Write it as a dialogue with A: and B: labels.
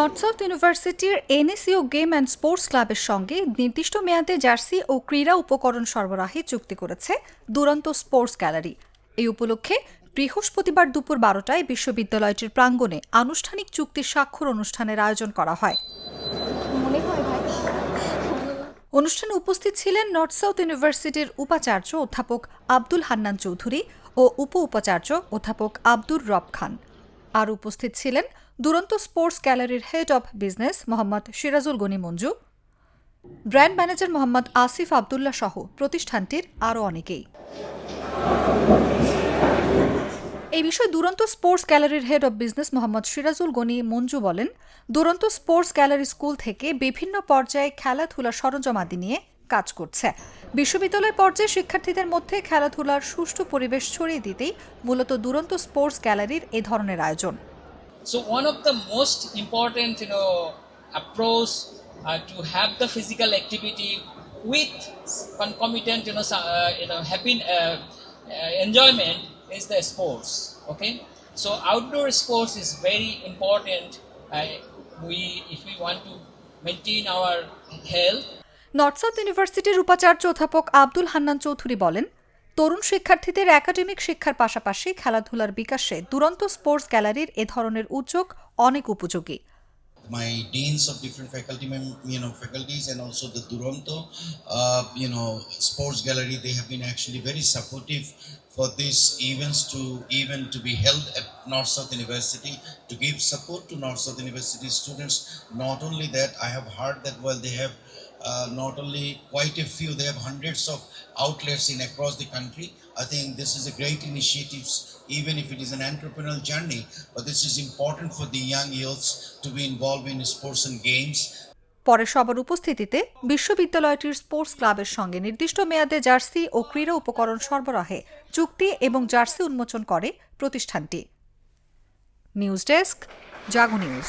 A: North South ইউনিভার্সিটির NSU game and sports ক্লাবের সঙ্গে নির্দিষ্ট মেয়াদে জার্সি ও ক্রীড়া উপকরণ সরবরাহে চুক্তি করেছে দুরন্ত স্পোর্টস গ্যালারি এই উপলক্ষে বৃহস্পতিবার দুপুর বারোটায় বিশ্ববিদ্যালয়টির প্রাঙ্গণে আনুষ্ঠানিক চুক্তির স্বাক্ষর অনুষ্ঠানের আয়োজন করা হয় অনুষ্ঠানে উপস্থিত ছিলেন নর্থ সাউথ ইউনিভার্সিটির উপাচার্য অধ্যাপক আব্দুল হান্নান চৌধুরী ও উপ উপাচার্য অধ্যাপক আব্দুর রব খান আর উপস্থিত ছিলেন দুরন্ত স্পোর্টস গ্যালারির head of business Mohammad Sirajul Gani Manju brand manager Mohammad Asif Abdullah সহ প্রতিষ্ঠানটির আরও অনেকেই এই বিষয়ে দুরন্ত স্পোর্টস গ্যালারির head of business Mohammad Sirajul Gani Manju বলেন দুরন্ত স্পোর্টস গ্যালারি স্কুল থেকে বিভিন্ন পর্যায়ে খেলাধুলা সরঞ্জাম আদি নিয়ে কাজ করছে বিশ্ববিদ্যালয় পর্যায়ে শিক্ষার্থীদের মধ্যে খেলাধুলার সুষ্ঠু পরিবেশ ছড়িয়ে দিতেই মূলত দুরন্ত স্পোর্টস গ্যালারির এ ধরনের আয়োজন so one of the most important you know approach to have the physical activity with concomitant you enjoyment is the sports okay so outdoor sports is very important we if you want to maintain our health North South ইউনিভার্সিটির উপাচার্য অধ্যাপক আব্দুল হান্নান চৌধুরী বলেন তরুণ শিক্ষার্থীদের academic শিক্ষার পাশাপাশি খেলাধুলার বিকাশে দুরন্ত স্পোর্টস গ্যালারির এ ধরনের উদ্যোগ অনেক উপযোগী
B: my deans of different faculty, you know, faculties and also the Duronto, uh, you know, sports gallery. They have been actually very supportive for these events to even to be held at North South University to give support to North South University students. Not only that, I have heard that while well, they have uh, not only quite a few, they have hundreds of outlets in across the country. I think this is a great initiative, even if it is an entrepreneurial journey, but this is important for the young youths to be involved in sports and games.
A: পরে সবার উপস্থিতিতে বিশ্ববিদ্যালয়টির sports ক্লাবের সঙ্গে নির্দিষ্ট মেয়াদে jersey ও ক্রীড়া উপকরণ সরবরাহে চুক্তি এবং জার্সি উন্মোচন করে প্রতিষ্ঠানটি নিউজ ডেস্ক জাগো নিউজ